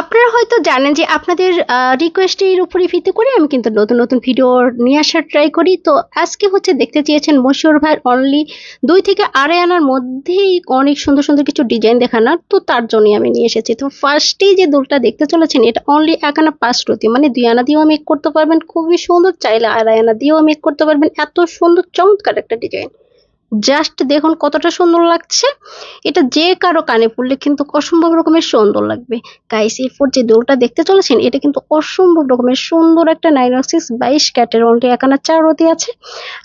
আপনারা হয়তো জানেন যে আপনাদের রিকোয়েস্টের উপরে ভিত্তি করে আমি কিন্তু নতুন নতুন ভিডিও নিয়ে আসার ট্রাই করি। তো আজকে হচ্ছে দেখতে চেয়েছেন মশিউর ভাইয়ের অনলি দুই থেকে আড়াই আনার মধ্যেই অনেক সুন্দর সুন্দর কিছু ডিজাইন দেখানোর, তো তার জন্যই আমি নিয়ে এসেছি। তো ফার্স্টেই যে দুলটা দেখতে চলেছেন, এটা অনলি এক আনা পাঁচ রতি মানে দুই আনা দিয়েও মেক করতে পারবেন। খুবই সুন্দর, চাইলে আড়াই আনা দিয়েও মেক করতে পারবেন। এত সুন্দর, চমৎকার একটা ডিজাইন জাস্ট দেখুন কতটা সুন্দর লাগছে। এটা যে কারও কানে পড়লে কিন্তু অসম্ভব রকমের সুন্দর লাগবে। গাইস এরপর যে দোলটা দেখতে চলেছেন? এটা কিন্তু অসম্ভব রকমের সুন্দর একটা নাইন সিক্স বাইশ ক্যাটের অনলি একানা চার রতি আছে।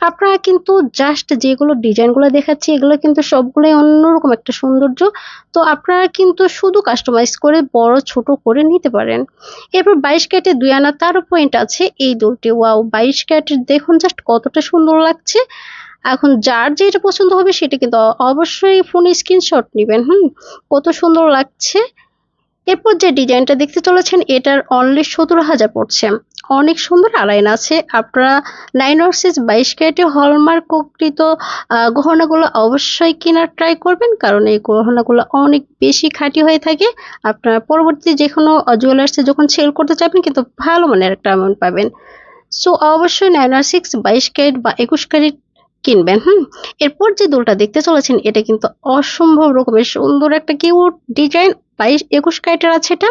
আপনারা কিন্তু জাস্ট যেগুলো ডিজাইনগুলো দেখাচ্ছি, এগুলো কিন্তু সবগুলোই অন্যরকম একটা সৌন্দর্য। তো আপনারা কিন্তু শুধু কাস্টমাইজ করে বড়, ছোট করে নিতে পারেন। এরপর বাইশ ক্যাটে দুই আনা তারও পয়েন্ট আছে। এই দোলটি ওয়াও বাইশ ক্যাটের দেখুন জাস্ট কতটা সুন্দর লাগছে। এখন যার যেটা পছন্দ হবে সেটা কিন্তু অবশ্যই ফোনে স্ক্রিনশট নেবেন, হুম? কত সুন্দর লাগছে। এরপর যে ডিজাইনটা দেখতে চলেছেন, এটার অনলি সতেরো হাজার পড়ছে। অনেক সুন্দর আলাইন আছে। আপনারা নাইন ওয়ার্সেস বাইশ ক্যারেটে হলমার্ক কৃত গহনাগুলো অবশ্যই কেনার ট্রাই করবেন, কারণ এই গহনাগুলো অনেক বেশি খাঁটি হয়ে থাকে। আপনারা পরবর্তী যে কোনো জুয়েলার্সে যখন সেল করতে চাইবেন কিন্তু ভালো মানের একটা অ্যামাউন্ট পাবেন। সো অবশ্যই নাইন আর সিক্স বাইশ ক্যারেট বা একুশ ক্যারেট কিনবেন, হুম? এরপর যে দুলটা দেখতে চলেছেন, এটা কিন্তু অসম্ভব রকমের সুন্দর একটা কিউট ডিজাইন বাইশ একুশ ক্যারেটের আছে এটা।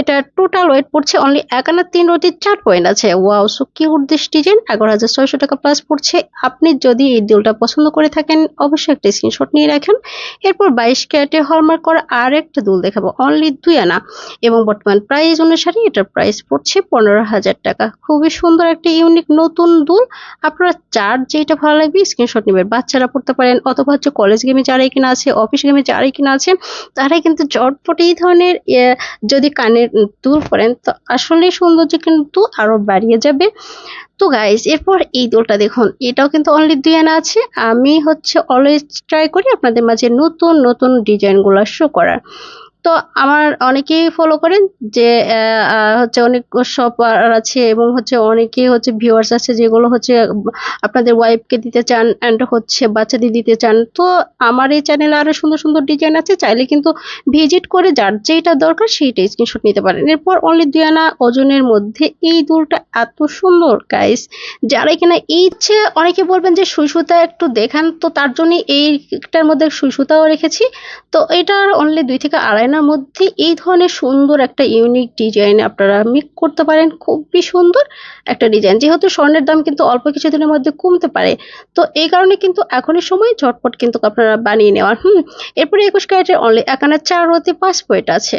এটা টোটাল ওয়েট পড়ছে অনলি এক আনা তিন রতি চার পয়েন্ট আছে। Wow so cute this design এগারো হাজার ছয়শো টাকা প্লাস পড়ছে। আপনি যদি এই দুলটা পছন্দ করে থাকেন, অবশ্যই একটা স্ক্রিনশট নিয়ে রাখেন। এরপর বাইশ ক্যারেটে হলমার্ক করা আর একটা দুল দেখাবো। অনলি দুই আনা। এবং বর্তমান প্রাইস অনুসারে এটার প্রাইস পড়ছে পনেরো হাজার টাকা। খুবই সুন্দর একটা ইউনিক নতুন দুল। আপনারা চার যেটা ভালো লাগবে স্ক্রিনশট নেবেন। বাচ্চারা পড়তে পারেন অথবা হচ্ছে কলেজ গেমে যারাই কিনা আছে অফিস গেমে যারাই কিনা আছে, তারাই কিন্তু চটপট এই ধরনের যদি কানের দুল করেন, তো আসলে সৌন্দর্য কিন্তু আরও বাড়িয়ে যাবে। তো গাইস এরপর এই দোলটা দেখুন, এটাও কিন্তু অনলি দুই আনা আছে। আমি হচ্ছে অলওয়েজ ট্রাই করি আপনাদের মাঝে নতুন নতুন ডিজাইনগুলো শো করার। তো আমার অনেকেই ফলো করেন যে হচ্ছে অনেক শপ আছে এবং হচ্ছে অনেকেই হচ্ছে ভিউয়ার্স আছে যেগুলো হচ্ছে আপনাদের ওয়াইফকে দিতে চান অ্যান্ড হচ্ছে বাচ্চাদের দিতে চান। তো আমার এই চ্যানেলে আরও সুন্দর সুন্দর ডিজাইন আছে, চাইলে কিন্তু ভিজিট করে যার যেটা দরকার সেইটা স্ক্রিনশট নিতে পারেন। এরপর অনলি দুই আনা ওজনের মধ্যে এই দুলটা এত সুন্দর গাইস যারা কিনা ইচ্ছে অনেকে বলবেন যে সুই সুতা একটু দেখান, তো তার জন্য এইটার মধ্যে সুই সুতাও রেখেছি। তো এটার অনলি দুই থেকে আড়াই আনার মধ্যে এই ধরনের সুন্দর একটা ইউনিক ডিজাইন আপনারা মেক করতে পারেন। খুবই সুন্দর একটা ডিজাইন যেহেতু স্বর্ণের দাম কিন্তু অল্প কিছুদিনের মধ্যে কমতে পারে। তো এই কারণে কিন্তু এখনই সময় ঝটপট কিন্তু আপনারা বানিয়ে নেওয়ার। হুম, এরপরে একুশ ক্যারেটের অনলি এখানে চার রতি পাঁচ পয়েন্ট আছে।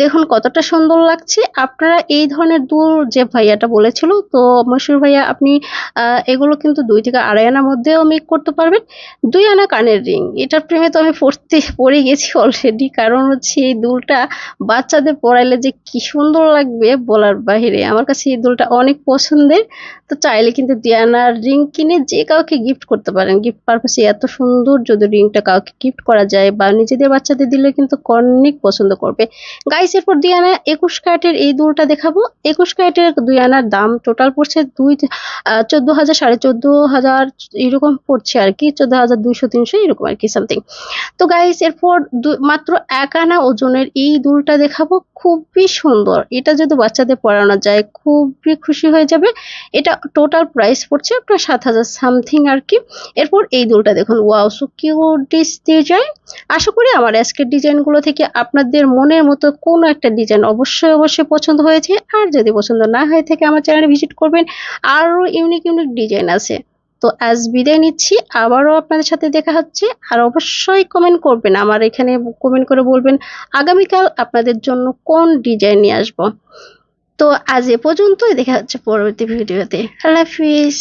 দেখুন কতটা সুন্দর লাগছে। আপনারা এই ধরনের দুল যে ভাইয়াটা বলেছিল, তো মশুর ভাইয়া আপনি এগুলো কিন্তু দুই থেকে আড়াই আনার মধ্যেও মেক করতে পারবেন। দুই আনা কানের রিং। এটার প্রেমে তো আমি পড়তে, পড়ে গেছি অলরেডি কারণ হচ্ছে এই দুলটা বাচ্চাদের পরাইলে যে কি সুন্দর লাগবে বলার বাহিরে। আমার কাছে এই দুলটা অনেক পছন্দের। তো চাইলে কিন্তু দিয়ানার রিং কিনে যে কাউকে গিফট করতে পারেন। গিফট পারপাসে এত সুন্দর যদি রিংটা কাউকে গিফট করা যায় বা নিজেদের বাচ্চাদের দিলে কিন্তু অনেক পছন্দ করবে। গাইস এরপর দুই একুশ ক্যারেটের এই দুলটা দেখাবো। একুশ ক্যারেটের দুই দাম টোটাল পড়ছে দুই চোদ্দ হাজার সাড়ে চোদ্দ হাজার এরকম পড়ছে আর কি। চোদ্দ হাজার দুইশো তিনশো এরকম আর কি সামথিং তো গাইস এরপর মাত্র এক আনা ওজনের এই দুলটা দেখাবো, খুবই সুন্দর। এটা যদি বাচ্চাদের পরানো যায়, খুবই খুশি হয়ে যাবে। এটা টোটাল প্রাইস পড়ছে আপনার সাত হাজার সামথিং আর কি। এরপর এই দুলটা দেখুন ওয়াও সো কিউট ডিজাইন আশা করি আমার আজকের ডিজাইনগুলো থেকে আপনাদের মনের মতো কোনো একটা ডিজাইন অবশ্যই অবশ্যই পছন্দ হয়েছে। আর যদি পছন্দ না হয়ে, থাকে আমার চ্যানেলে ভিজিট করবেন। আরও ইউনিক ইউনিক ডিজাইন আছে। তো আজ বিদায় নিচ্ছি। আবারও আপনাদের সাথে দেখা হচ্ছে। আর অবশ্যই কমেন্ট করবেন। আমার এখানে কমেন্ট করে বলবেন আগামীকাল আপনাদের জন্য কোন ডিজাইন নিয়ে আসব। তো আজ এ পর্যন্তই। দেখা হচ্ছে পরবর্তী ভিডিওতে আল্লাহ হাফিজ।